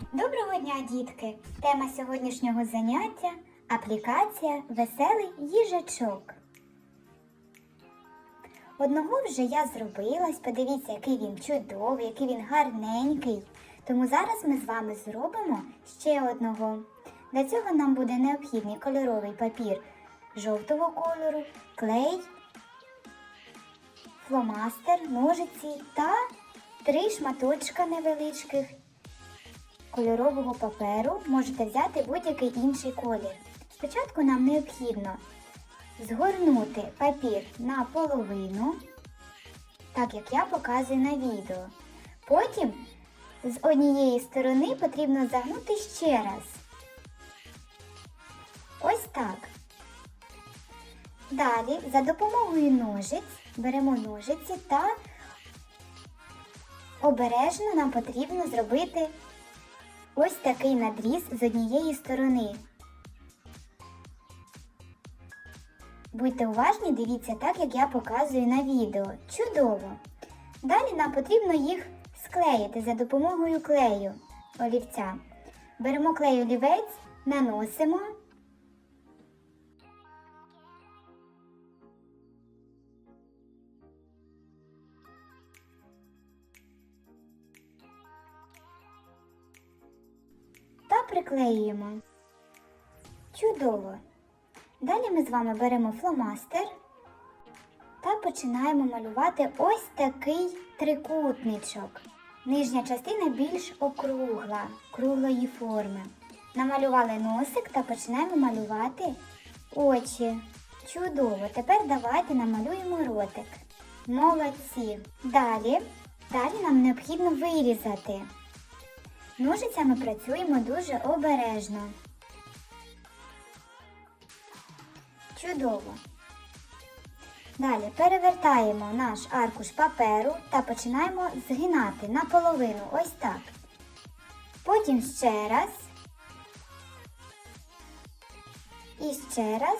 Доброго дня, дітки! Тема сьогоднішнього заняття аплікація Веселий їжачок. Одного вже я зробилась. Подивіться, який він чудовий, який він гарненький. Тому зараз ми з вами зробимо ще одного. Для цього нам буде необхідний кольоровий папір жовтого кольору, клей, фломастер, ножиці та три шматочка невеличких кольорового паперу можете взяти будь-який інший колір. Спочатку нам необхідно згорнути папір на половину, так як я показую на відео. Потім з однієї сторони потрібно загнути ще раз. Ось так. Далі за допомогою ножиць беремо ножиці та обережно нам потрібно зробити ось такий надріз з однієї сторони. Будьте уважні, дивіться так, як я показую на відео. Чудово! Далі нам потрібно їх склеїти за допомогою клею олівця. Беремо клей олівець, наносимо. Приклеюємо. Чудово! Далі ми з вами беремо фломастер та починаємо малювати ось такий трикутничок. Нижня частина більш округла, круглої форми. Намалювали носик та починаємо малювати очі. Чудово! Тепер давайте намалюємо ротик. Молодці! Далі, далі нам необхідно вирізати. Ножицями працюємо дуже обережно. Чудово. Далі перевертаємо наш аркуш паперу та починаємо згинати наполовину, ось так. Потім ще раз. І ще раз.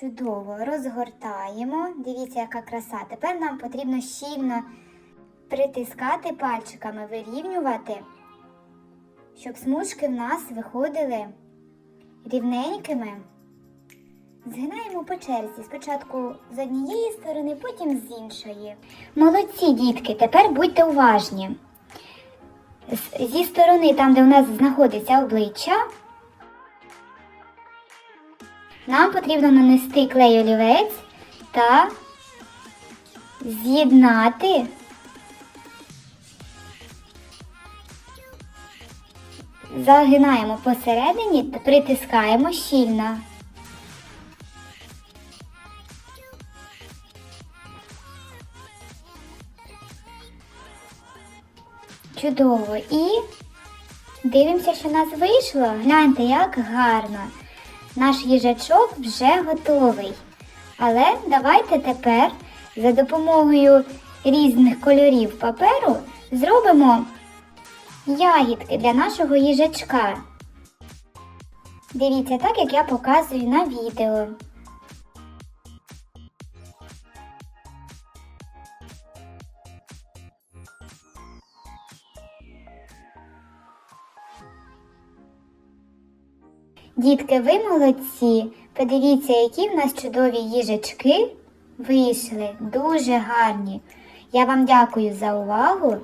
Чудово, розгортаємо. Дивіться, яка краса. Тепер нам потрібно щільно притискати пальчиками, вирівнювати, щоб смужки в нас виходили рівненькими. Згинаємо по черзі. Спочатку з однієї сторони, потім з іншої. Молодці, дітки, тепер будьте уважні. Зі сторони, там, де у нас знаходиться обличчя, нам потрібно нанести клей олівець та з'єднати загинаємо посередині та притискаємо щільно. Чудово. І дивимося, що в нас вийшло. Гляньте, як гарно. Наш їжачок вже готовий. Але давайте тепер за допомогою різних кольорів паперу зробимо ягідки для нашого їжачка. Дивіться так, як я показую на відео. Дітки, ви молодці. Подивіться, які в нас чудові їжачки вийшли. Дуже гарні. Я вам дякую за увагу.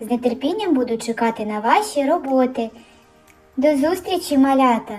З нетерпінням буду чекати на ваші роботи. До зустрічі, малята!